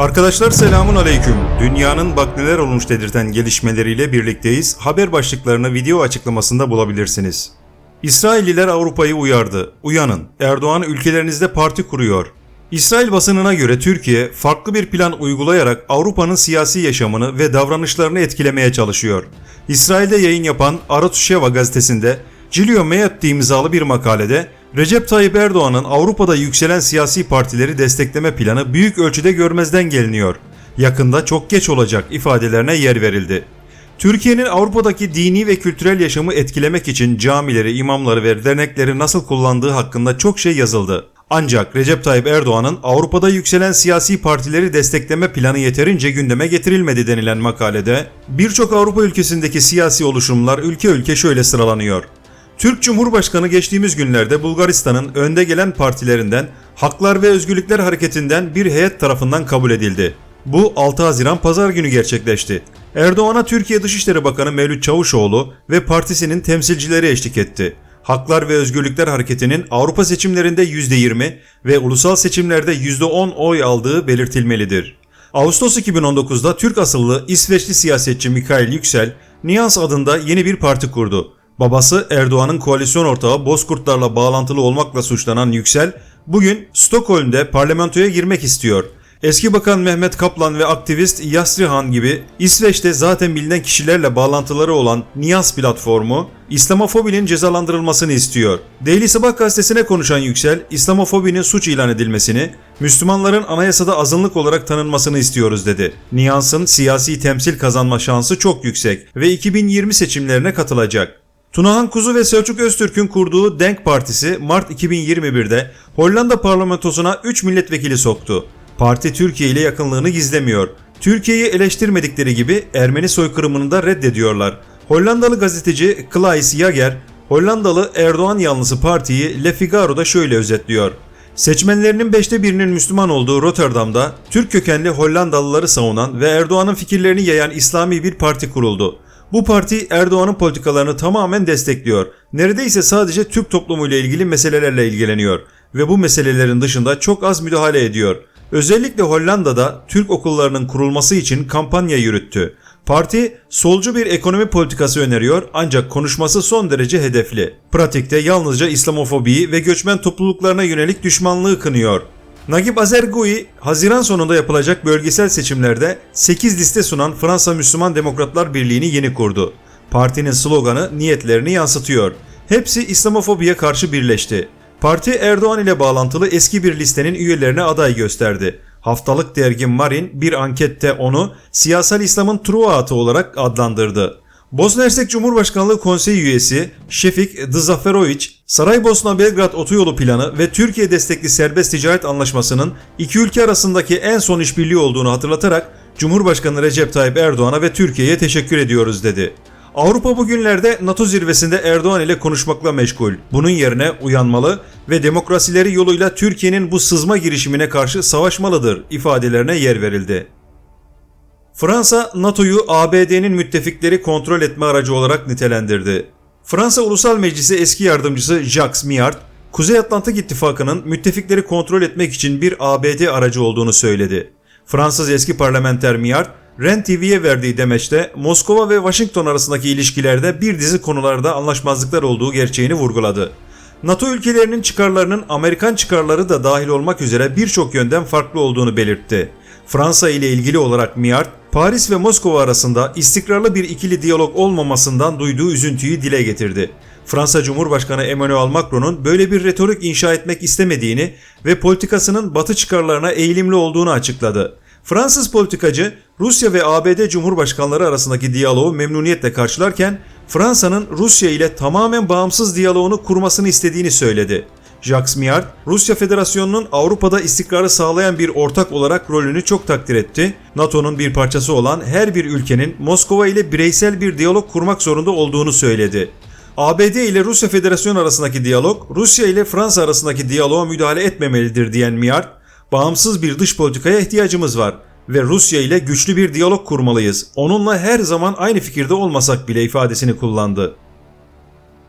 Arkadaşlar selamun aleyküm. Dünyanın bak neler olmuş dedirten gelişmeleriyle birlikteyiz. Haber başlıklarını video açıklamasında bulabilirsiniz. İsrailliler Avrupa'yı uyardı. Uyanın. Erdoğan ülkelerinizde parti kuruyor. İsrail basınına göre Türkiye farklı bir plan uygulayarak Avrupa'nın siyasi yaşamını ve davranışlarını etkilemeye çalışıyor. İsrail'de yayın yapan Aratuşeva gazetesinde Cilio Meotti imzalı bir makalede Recep Tayyip Erdoğan'ın Avrupa'da yükselen siyasi partileri destekleme planı büyük ölçüde görmezden geliniyor. Yakında çok geç olacak ifadelerine yer verildi. Türkiye'nin Avrupa'daki dini ve kültürel yaşamı etkilemek için camileri, imamları ve dernekleri nasıl kullandığı hakkında çok şey yazıldı. Ancak Recep Tayyip Erdoğan'ın Avrupa'da yükselen siyasi partileri destekleme planı yeterince gündeme getirilmedi denilen makalede birçok Avrupa ülkesindeki siyasi oluşumlar ülke ülke şöyle sıralanıyor. Türk Cumhurbaşkanı geçtiğimiz günlerde Bulgaristan'ın önde gelen partilerinden Haklar ve Özgürlükler Hareketi'nden bir heyet tarafından kabul edildi. Bu 6 Haziran pazar günü gerçekleşti. Erdoğan'a Türkiye Dışişleri Bakanı Mevlüt Çavuşoğlu ve partisinin temsilcileri eşlik etti. Haklar ve Özgürlükler Hareketi'nin Avrupa seçimlerinde %20 ve ulusal seçimlerde %10 oy aldığı belirtilmelidir. Ağustos 2019'da Türk asıllı İsveçli siyasetçi Mikael Yüksel, Niyans adında yeni bir parti kurdu. Babası Erdoğan'ın koalisyon ortağı Bozkurtlarla bağlantılı olmakla suçlanan Yüksel, bugün Stockholm'de parlamentoya girmek istiyor. Eski Bakan Mehmet Kaplan ve aktivist Yasri Han gibi İsveç'te zaten bilinen kişilerle bağlantıları olan Niyaz platformu İslamofobinin cezalandırılmasını istiyor. Daily Sabah gazetesine konuşan Yüksel, İslamofobinin suç ilan edilmesini, Müslümanların anayasada azınlık olarak tanınmasını istiyoruz dedi. Niyans'ın siyasi temsil kazanma şansı çok yüksek ve 2020 seçimlerine katılacak. Tunahan Kuzu ve Selçuk Öztürk'ün kurduğu Denk Partisi Mart 2021'de Hollanda parlamentosuna 3 milletvekili soktu. Parti Türkiye ile yakınlığını gizlemiyor. Türkiye'yi eleştirmedikleri gibi Ermeni soykırımını da reddediyorlar. Hollandalı gazeteci Klaes Jager, Hollandalı Erdoğan yanlısı partiyi Le Figaro'da şöyle özetliyor. Seçmenlerinin beşte birinin Müslüman olduğu Rotterdam'da Türk kökenli Hollandalıları savunan ve Erdoğan'ın fikirlerini yayan İslami bir parti kuruldu. Bu parti Erdoğan'ın politikalarını tamamen destekliyor. Neredeyse sadece Türk toplumuyla ilgili meselelerle ilgileniyor ve bu meselelerin dışında çok az müdahale ediyor. Özellikle Hollanda'da Türk okullarının kurulması için kampanya yürüttü. Parti solcu bir ekonomi politikası öneriyor ancak konuşması son derece hedefli. Pratikte yalnızca İslamofobiyi ve göçmen topluluklarına yönelik düşmanlığı kınıyor. Nagib Azergui, Haziran sonunda yapılacak bölgesel seçimlerde 8 liste sunan Fransa Müslüman Demokratlar Birliği'ni yeni kurdu. Partinin sloganı niyetlerini yansıtıyor. Hepsi İslamofobiye karşı birleşti. Parti Erdoğan ile bağlantılı eski bir listenin üyelerine aday gösterdi. Haftalık dergi Marin bir ankette onu siyasal İslam'ın Truatı olarak adlandırdı. Bosna Hersek Cumhurbaşkanlığı Konseyi üyesi Şefik Dzaferovic, Saraybosna Belgrad otoyolu planı ve Türkiye destekli serbest ticaret anlaşmasının iki ülke arasındaki en son işbirliği olduğunu hatırlatarak Cumhurbaşkanı Recep Tayyip Erdoğan'a ve Türkiye'ye teşekkür ediyoruz dedi. Avrupa bugünlerde NATO zirvesinde Erdoğan ile konuşmakla meşgul. Bunun yerine uyanmalı ve demokrasileri yoluyla Türkiye'nin bu sızma girişimine karşı savaşmalıdır ifadelerine yer verildi. Fransa, NATO'yu ABD'nin müttefikleri kontrol etme aracı olarak nitelendirdi. Fransa Ulusal Meclisi eski yardımcısı Jacques Miard, Kuzey Atlantik İttifakı'nın müttefikleri kontrol etmek için bir ABD aracı olduğunu söyledi. Fransız eski parlamenter Miard, Ren TV'ye verdiği demeçte Moskova ve Washington arasındaki ilişkilerde bir dizi konularda anlaşmazlıklar olduğu gerçeğini vurguladı. NATO ülkelerinin çıkarlarının Amerikan çıkarları da dahil olmak üzere birçok yönden farklı olduğunu belirtti. Fransa ile ilgili olarak Miard, Paris ve Moskova arasında istikrarlı bir ikili diyalog olmamasından duyduğu üzüntüyü dile getirdi. Fransa Cumhurbaşkanı Emmanuel Macron'un böyle bir retorik inşa etmek istemediğini ve politikasının batı çıkarlarına eğilimli olduğunu açıkladı. Fransız politikacı Rusya ve ABD Cumhurbaşkanları arasındaki diyaloğu memnuniyetle karşılarken Fransa'nın Rusya ile tamamen bağımsız diyaloğunu kurmasını istediğini söyledi. Jacques Miard, Rusya Federasyonu'nun Avrupa'da istikrarı sağlayan bir ortak olarak rolünü çok takdir etti. NATO'nun bir parçası olan her bir ülkenin Moskova ile bireysel bir diyalog kurmak zorunda olduğunu söyledi. ABD ile Rusya Federasyonu arasındaki diyalog, Rusya ile Fransa arasındaki diyaloğa müdahale etmemelidir diyen Miard, bağımsız bir dış politikaya ihtiyacımız var ve Rusya ile güçlü bir diyalog kurmalıyız. Onunla her zaman aynı fikirde olmasak bile ifadesini kullandı.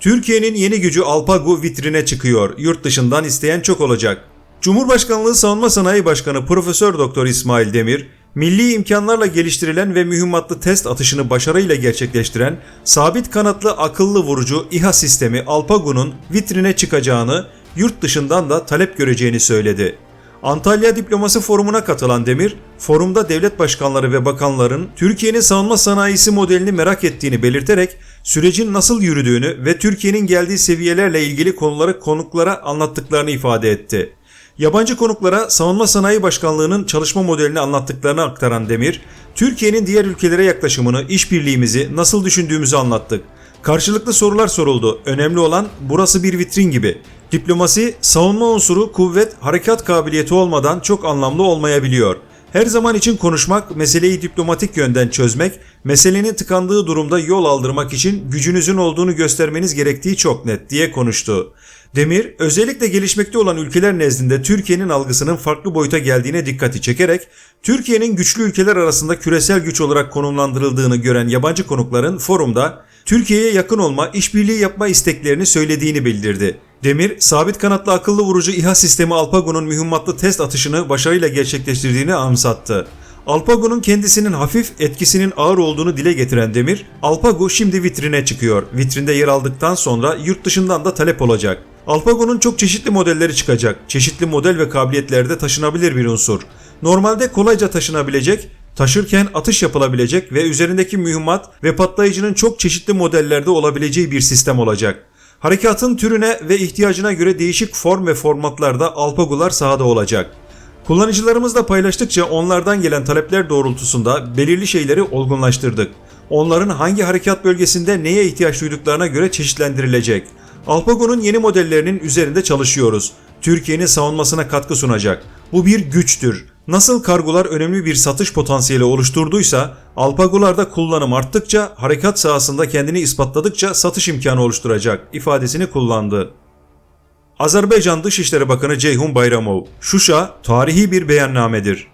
Türkiye'nin yeni gücü Alpago vitrine çıkıyor. Yurt dışından isteyen çok olacak. Cumhurbaşkanlığı Savunma Sanayi Başkanı Profesör Doktor İsmail Demir, milli imkanlarla geliştirilen ve mühimmatlı test atışını başarıyla gerçekleştiren sabit kanatlı akıllı vurucu İHA sistemi Alpagun'un vitrine çıkacağını, yurt dışından da talep göreceğini söyledi. Antalya Diplomasi Forumu'na katılan Demir, forumda devlet başkanları ve bakanların Türkiye'nin savunma sanayisi modelini merak ettiğini belirterek sürecin nasıl yürüdüğünü ve Türkiye'nin geldiği seviyelerle ilgili konuları konuklara anlattıklarını ifade etti. Yabancı konuklara Savunma Sanayi Başkanlığı'nın çalışma modelini anlattıklarını aktaran Demir, Türkiye'nin diğer ülkelere yaklaşımını, işbirliğimizi nasıl düşündüğümüzü anlattık. Karşılıklı sorular soruldu. Önemli olan burası bir vitrin gibi. Diplomasi, savunma unsuru, kuvvet, harekat kabiliyeti olmadan çok anlamlı olmayabiliyor. Her zaman için konuşmak, meseleyi diplomatik yönden çözmek, meselenin tıkandığı durumda yol aldırmak için gücünüzün olduğunu göstermeniz gerektiği çok net diye konuştu. Demir, özellikle gelişmekte olan ülkeler nezdinde Türkiye'nin algısının farklı boyuta geldiğine dikkati çekerek, Türkiye'nin güçlü ülkeler arasında küresel güç olarak konumlandırıldığını gören yabancı konukların forumda Türkiye'ye yakın olma, işbirliği yapma isteklerini söylediğini bildirdi. Demir, sabit kanatlı akıllı vurucu İHA sistemi Alpago'nun mühimmatlı test atışını başarıyla gerçekleştirdiğini anımsattı. Alpago'nun kendisinin hafif, etkisinin ağır olduğunu dile getiren Demir, Alpago şimdi vitrine çıkıyor. Vitrinde yer aldıktan sonra yurt dışından da talep olacak. Alpago'nun çok çeşitli modelleri çıkacak. Çeşitli model ve kabiliyetlerde taşınabilir bir unsur. Normalde kolayca taşınabilecek, taşırken atış yapılabilecek ve üzerindeki mühimmat ve patlayıcının çok çeşitli modellerde olabileceği bir sistem olacak. Harekatın türüne ve ihtiyacına göre değişik form ve formatlarda Alpago'lar sahada olacak. Kullanıcılarımızla paylaştıkça onlardan gelen talepler doğrultusunda belirli şeyleri olgunlaştırdık. Onların hangi harekat bölgesinde neye ihtiyaç duyduklarına göre çeşitlendirilecek. Alpago'nun yeni modellerinin üzerinde çalışıyoruz. Türkiye'nin savunmasına katkı sunacak. Bu bir güçtür. Nasıl kargolar önemli bir satış potansiyeli oluşturduysa, Alpago'larda kullanım arttıkça, harekat sahasında kendini ispatladıkça satış imkanı oluşturacak ifadesini kullandı. Azerbaycan Dışişleri Bakanı Ceyhun Bayramov, Şuşa tarihi bir beyannamedir.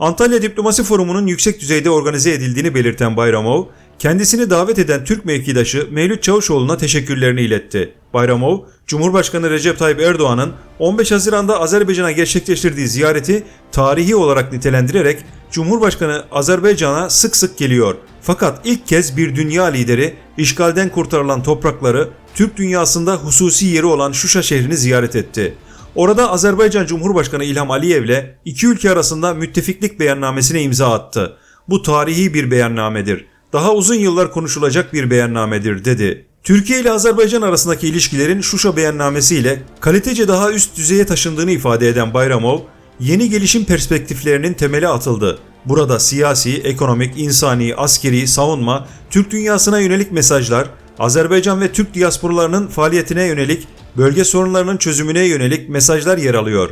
Antalya Diplomasi Forumu'nun yüksek düzeyde organize edildiğini belirten Bayramov, kendisini davet eden Türk mevkidaşı Mevlüt Çavuşoğlu'na teşekkürlerini iletti. Bayramov, Cumhurbaşkanı Recep Tayyip Erdoğan'ın 15 Haziran'da Azerbaycan'a gerçekleştirdiği ziyareti tarihi olarak nitelendirerek Cumhurbaşkanı Azerbaycan'a sık sık geliyor. Fakat ilk kez bir dünya lideri işgalden kurtarılan toprakları Türk dünyasında hususi yeri olan Şuşa şehrini ziyaret etti. Orada Azerbaycan Cumhurbaşkanı İlham Aliyev ile iki ülke arasında müttefiklik beyannamesine imza attı. Bu tarihi bir beyannamedir. Daha uzun yıllar konuşulacak bir beyannamedir dedi. Türkiye ile Azerbaycan arasındaki ilişkilerin Şuşa beyannamesi ile kalitece daha üst düzeye taşındığını ifade eden Bayramov, yeni gelişim perspektiflerinin temeli atıldı. Burada siyasi, ekonomik, insani, askeri, savunma, Türk dünyasına yönelik mesajlar, Azerbaycan ve Türk diasporalarının faaliyetine yönelik, bölge sorunlarının çözümüne yönelik mesajlar yer alıyor.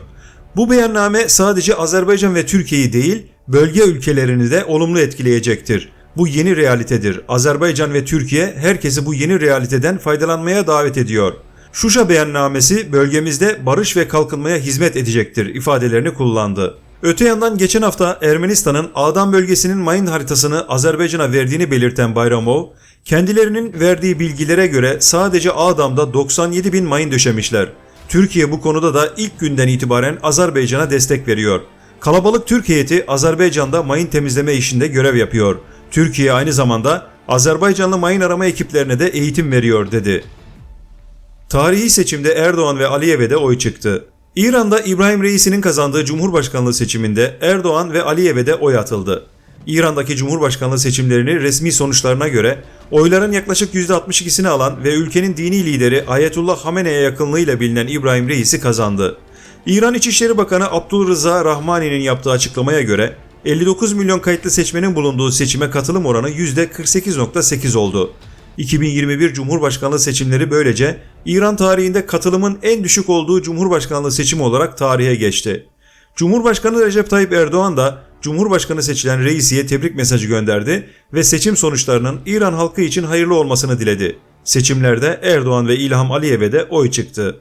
Bu beyanname sadece Azerbaycan ve Türkiye'yi değil, bölge ülkelerini de olumlu etkileyecektir. Bu yeni realitedir. Azerbaycan ve Türkiye herkesi bu yeni realiteden faydalanmaya davet ediyor. Şuşa beyannamesi bölgemizde barış ve kalkınmaya hizmet edecektir ifadelerini kullandı. Öte yandan geçen hafta Ermenistan'ın Ağdam bölgesinin mayın haritasını Azerbaycan'a verdiğini belirten Bayramov, kendilerinin verdiği bilgilere göre sadece Ağdam'da 97 bin mayın döşemişler. Türkiye bu konuda da ilk günden itibaren Azerbaycan'a destek veriyor. Kalabalık Türk heyeti Azerbaycan'da mayın temizleme işinde görev yapıyor. Türkiye aynı zamanda Azerbaycanlı mayın arama ekiplerine de eğitim veriyor dedi. Tarihi seçimde Erdoğan ve Aliyev'e de oy çıktı. İran'da İbrahim Reisi'nin kazandığı Cumhurbaşkanlığı seçiminde Erdoğan ve Aliyev'e de oy atıldı. İran'daki Cumhurbaşkanlığı seçimlerini resmi sonuçlarına göre oyların yaklaşık %62'sini alan ve ülkenin dini lideri Ayetullah Hamene'ye yakınlığıyla bilinen İbrahim Reisi kazandı. İran İçişleri Bakanı Abdülrıza Rahmani'nin yaptığı açıklamaya göre 59 milyon kayıtlı seçmenin bulunduğu seçime katılım oranı %48.8 oldu. 2021 Cumhurbaşkanlığı seçimleri böylece İran tarihinde katılımın en düşük olduğu Cumhurbaşkanlığı seçimi olarak tarihe geçti. Cumhurbaşkanı Recep Tayyip Erdoğan da Cumhurbaşkanı seçilen Reisi'ye tebrik mesajı gönderdi ve seçim sonuçlarının İran halkı için hayırlı olmasını diledi. Seçimlerde Erdoğan ve İlham Aliyev'e de oy çıktı.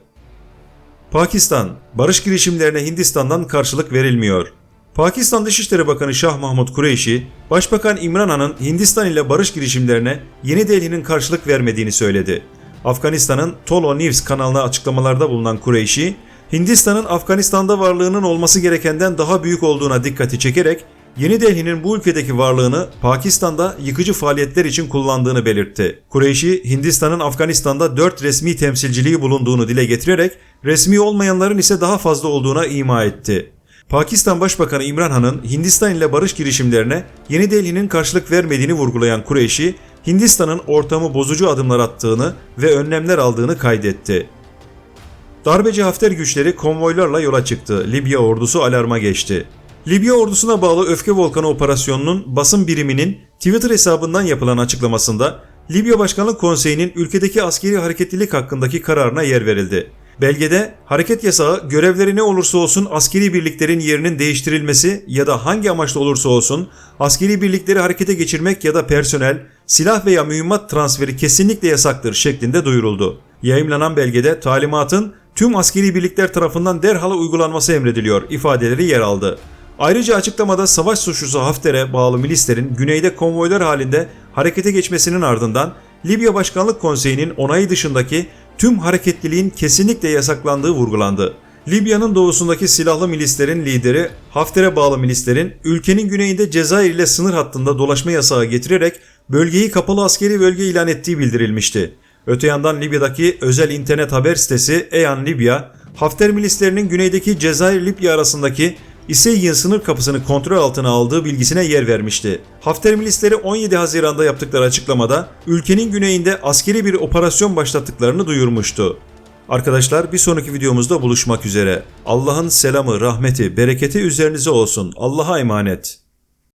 Pakistan, barış girişimlerine Hindistan'dan karşılık verilmiyor. Pakistan Dışişleri Bakanı Şah Mahmud Kureyşi, Başbakan İmran Han'ın Hindistan ile barış girişimlerine Yeni Delhi'nin karşılık vermediğini söyledi. Afganistan'ın Tolo News kanalına açıklamalarda bulunan Kureyşi, Hindistan'ın Afganistan'da varlığının olması gerekenden daha büyük olduğuna dikkati çekerek Yeni Delhi'nin bu ülkedeki varlığını Pakistan'da yıkıcı faaliyetler için kullandığını belirtti. Kureyşi, Hindistan'ın Afganistan'da 4 resmi temsilciliği bulunduğunu dile getirerek resmi olmayanların ise daha fazla olduğuna ima etti. Pakistan Başbakanı İmran Han'ın Hindistan ile barış girişimlerine Yeni Delhi'nin karşılık vermediğini vurgulayan Kureyşi, Hindistan'ın ortamı bozucu adımlar attığını ve önlemler aldığını kaydetti. Darbeci Hafter güçleri konvoylarla yola çıktı. Libya ordusu alarma geçti. Libya ordusuna bağlı Öfke Volkanı operasyonunun basın biriminin Twitter hesabından yapılan açıklamasında Libya Başkanlık Konseyi'nin ülkedeki askeri hareketlilik hakkındaki kararına yer verildi. Belgede hareket yasağı görevleri ne olursa olsun askeri birliklerin yerinin değiştirilmesi ya da hangi amaçla olursa olsun askeri birlikleri harekete geçirmek ya da personel, silah veya mühimmat transferi kesinlikle yasaktır şeklinde duyuruldu. Yayımlanan belgede talimatın tüm askeri birlikler tarafından derhal uygulanması emrediliyor ifadeleri yer aldı. Ayrıca açıklamada savaş suçlusu Hafter'e bağlı milislerin güneyde konvoylar halinde harekete geçmesinin ardından Libya Başkanlık Konseyi'nin onayı dışındaki tüm hareketliliğin kesinlikle yasaklandığı vurgulandı. Libya'nın doğusundaki silahlı milislerin lideri Hafter'e bağlı milislerin ülkenin güneyinde Cezayir ile sınır hattında dolaşma yasağı getirerek bölgeyi kapalı askeri bölge ilan ettiği bildirilmişti. Öte yandan Libya'daki özel internet haber sitesi Eyan Libya, Hafter milislerinin güneydeki Cezayir-Libya arasındaki İseyyin sınır kapısını kontrol altına aldığı bilgisine yer vermişti. Hafter milisleri 17 Haziran'da yaptıkları açıklamada ülkenin güneyinde askeri bir operasyon başlattıklarını duyurmuştu. Arkadaşlar bir sonraki videomuzda buluşmak üzere. Allah'ın selamı, rahmeti, bereketi üzerinize olsun. Allah'a emanet.